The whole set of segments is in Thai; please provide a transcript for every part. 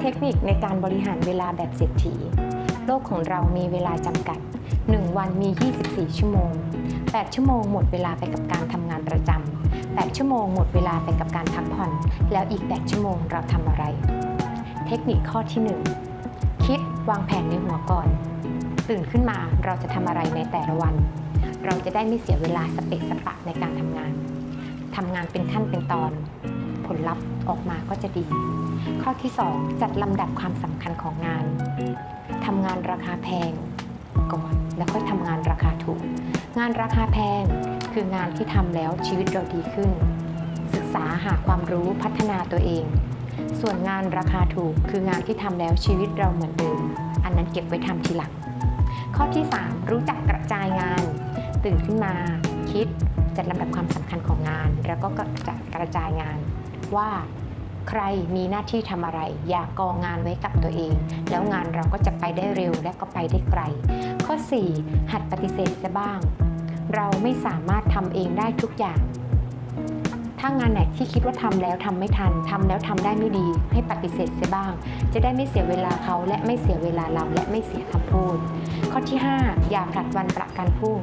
เทคนิคในการบริหารเวลาแบบเศรษฐี โลกของเรามีเวลาจำกัด 1 วันมี 24 ชั่วโมง 8 ชั่วโมงหมดเวลาไปกับการทำงานประจำ8 ชั่วโมงหมดเวลาไปกับการพักผ่อน แล้วอีก 8 ชั่วโมงเราทำอะไร เทคนิคข้อที่ 1 คิดวางแผนในหัวก่อน ตื่นขึ้นมาเราจะทำอะไรในแต่ละวัน เราจะได้ไม่เสียเวลาสเปะสปะในการทำงานทำงานเป็นขั้นเป็นตอน ลลัพธ์ออกมาก็จะดี ข้อที่ 2 จัดลำดับความสำคัญของงานทำงานราคาแพงก่อนแล้วค่อยทำงานราคาถูก งานราคาแพงคืองานที่ทำแล้วชีวิตเราดีขึ้น ศึกษาหาความรู้พัฒนาตัวเอง ส่วนงานราคาถูกคืองานที่ทำแล้วชีวิตเราเหมือนเดิม อันนั้นเก็บไว้ทำทีหลัง ข้อที่ 3 รู้จักกระจายงาน ตื่นขึ้นมาคิดจัดลำดับความสำคัญของงาน แล้วก็กระจายกระจายงาน ว่าใครมีหน้าที่ทำอะไร อย่ากองงานไว้กับตัวเอง แล้วงานเราก็จะไปได้เร็วและก็ไปได้ไกล ข้อ 4 หัดปฏิเสธซะบ้าง เราไม่สามารถทำเองได้ทุกอย่าง ถ้างานไหนที่คิดว่าทำแล้วทำไม่ทันทำแล้วทำได้ไม่ดี ให้ปฏิเสธเสียบ้าง จะได้ไม่เสียเวลาเขาและไม่เสียเวลาเราและไม่เสียคำพูด ข้อที่ 5 อย่าผลัดวันประกันพรุ่ง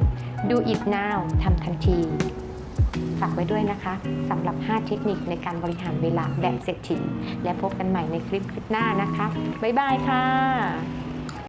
do it now ทำทันที ไว้ด้วยนะคะสำหรับ 5 เทคนิคในการบริหารเวลาแบบเศรษฐีและพบกันใหม่ในคลิปคลิปหน้านะคะ บ๊ายบายค่ะ